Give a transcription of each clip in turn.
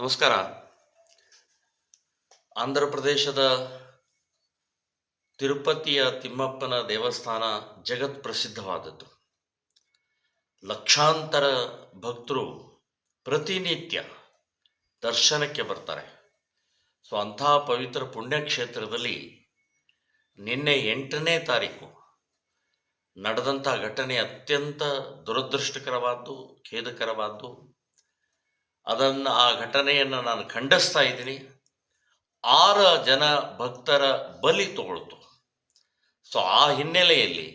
ನಮಸ್ಕಾರ. ಆಂಧ್ರ ಪ್ರದೇಶದ ತಿರುಪತಿಯ ತಿಮ್ಮಪ್ಪನ ದೇವಸ್ಥಾನ ಜಗತ್ ಪ್ರಸಿದ್ಧವಾದದ್ದು. ಲಕ್ಷಾಂತರ ಭಕ್ತರು ಪ್ರತಿನಿತ್ಯ ದರ್ಶನಕ್ಕೆ ಬರ್ತಾರೆ. ಸೊ, ಅಂಥ ಪವಿತ್ರ ಪುಣ್ಯಕ್ಷೇತ್ರದಲ್ಲಿ ನಿನ್ನೆ ಎಂಟನೇ ತಾರೀಕು ನಡೆದಂಥ ಘಟನೆ ಅತ್ಯಂತ ದುರದೃಷ್ಟಕರವಾದ್ದು, ಖೇದಕರವಾದ್ದು ಅದನ್ನು ಆ ಘಟನೆಯನ್ನು ನಾನು ಖಂಡಿಸ್ತಾ ಇದ್ದೀನಿ. ಆರು ಜನ ಭಕ್ತರ ಬಲಿ ತಗೊಳ್ತು. ಸೊ ಆ ಹಿನ್ನೆಲೆಯಲ್ಲಿ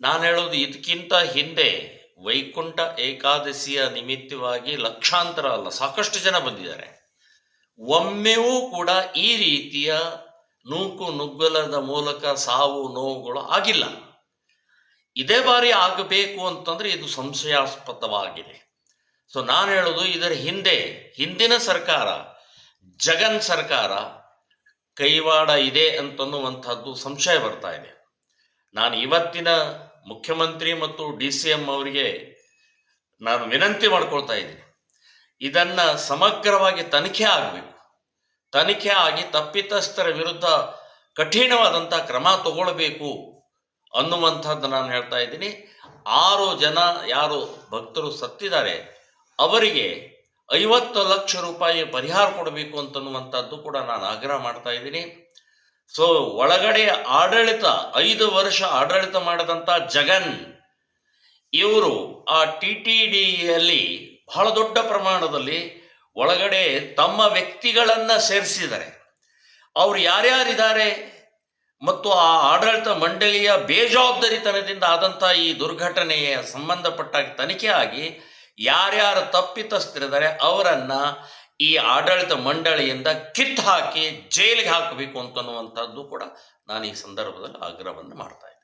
ನಾನು ಹೇಳೋದು ಇದಕ್ಕಿಂತ ಹಿಂದೆ ವೈಕುಂಠ ಏಕಾದಶಿಯ ನಿಮಿತ್ತವಾಗಿ ಲಕ್ಷಾಂತರ ಅಲ್ಲ, ಸಾಕಷ್ಟು ಜನ ಬಂದಿದ್ದಾರೆ. ಒಮ್ಮೆಯೂ ಕೂಡ ಈ ರೀತಿಯ ನೂಕು ನುಗ್ಗಲದ ಮೂಲಕ ಸಾವು ನೋವುಗಳು ಆಗಿಲ್ಲ. ಇದೇ ಬಾರಿ ಆಗಬೇಕು ಅಂತಂದ್ರೆ ಇದು ಸಂಶಯಾಸ್ಪದವಾಗಿದೆ. ಸೊ ನಾನು ಹೇಳೋದು ಇದರ ಹಿಂದೆ, ಹಿಂದಿನ ಸರ್ಕಾರ, ಜಗನ್ ಸರ್ಕಾರ ಕೈವಾಡ ಇದೆ ಅಂತನ್ನುವಂಥದ್ದು ಸಂಶಯ ಬರ್ತಾ ಇದೆ. ನಾನು ಇವತ್ತಿನ ಮುಖ್ಯಮಂತ್ರಿ ಮತ್ತು ಡಿ ಸಿ ಎಂ ಅವರಿಗೆ ನಾನು ವಿನಂತಿ ಮಾಡ್ಕೊಳ್ತಾ ಇದ್ದೀನಿ. ಇದನ್ನು ಸಮಗ್ರವಾಗಿ ತನಿಖೆ ಆಗಬೇಕು. ತನಿಖೆ ಆಗಿ ತಪ್ಪಿತಸ್ಥರ ವಿರುದ್ಧ ಕಠಿಣವಾದಂಥ ಕ್ರಮ ತಗೊಳ್ಬೇಕು ಅನ್ನುವಂಥದ್ದು ನಾನು ಹೇಳ್ತಾ ಇದ್ದೀನಿ. ಆರು ಜನ ಯಾರು ಭಕ್ತರು ಸತ್ತಿದ್ದಾರೆ ಅವರಿಗೆ ಐವತ್ತು ಲಕ್ಷ ರೂಪಾಯಿ ಪರಿಹಾರ ಕೊಡಬೇಕು ಅಂತನ್ನುವಂಥದ್ದು ಕೂಡ ನಾನು ಆಗ್ರಹ ಮಾಡ್ತಾ ಇದ್ದೀನಿ. ಸೊ ಒಳಗಡೆ ಆಡಳಿತ, ಐದು ವರ್ಷ ಆಡಳಿತ ಮಾಡಿದಂಥ ಜಗನ್, ಇವರು ಆ ಟಿ ಟಿ ಡಿಯಲ್ಲಿ ಬಹಳ ದೊಡ್ಡ ಪ್ರಮಾಣದಲ್ಲಿ ಒಳಗಡೆ ತಮ್ಮ ವ್ಯಕ್ತಿಗಳನ್ನು ಸೇರಿಸಿದ್ದಾರೆ. ಅವ್ರು ಯಾರ್ಯಾರಿದ್ದಾರೆ ಮತ್ತು ಆ ಆಡಳಿತ ಮಂಡಳಿಯ ಬೇಜವಾಬ್ದಾರಿತನದಿಂದ ಆದಂಥ ಈ ದುರ್ಘಟನೆಯ ಸಂಬಂಧಪಟ್ಟ ತನಿಖೆ ಆಗಿ ಯಾರ್ಯಾರು ತಪ್ಪಿತಸ್ಥರಿದ್ದಾರೆ ಅವರನ್ನ ಈ ಆಡಳಿತ ಮಂಡಳಿಯಿಂದ ಕಿತ್ತು ಹಾಕಿ ಜೈಲಿಗೆ ಹಾಕಬೇಕು ಅಂತನ್ನುವಂಥದ್ದು ಕೂಡ ನಾನು ಈ ಸಂದರ್ಭದಲ್ಲಿ ಆಗ್ರಹವನ್ನು ಮಾಡ್ತಾ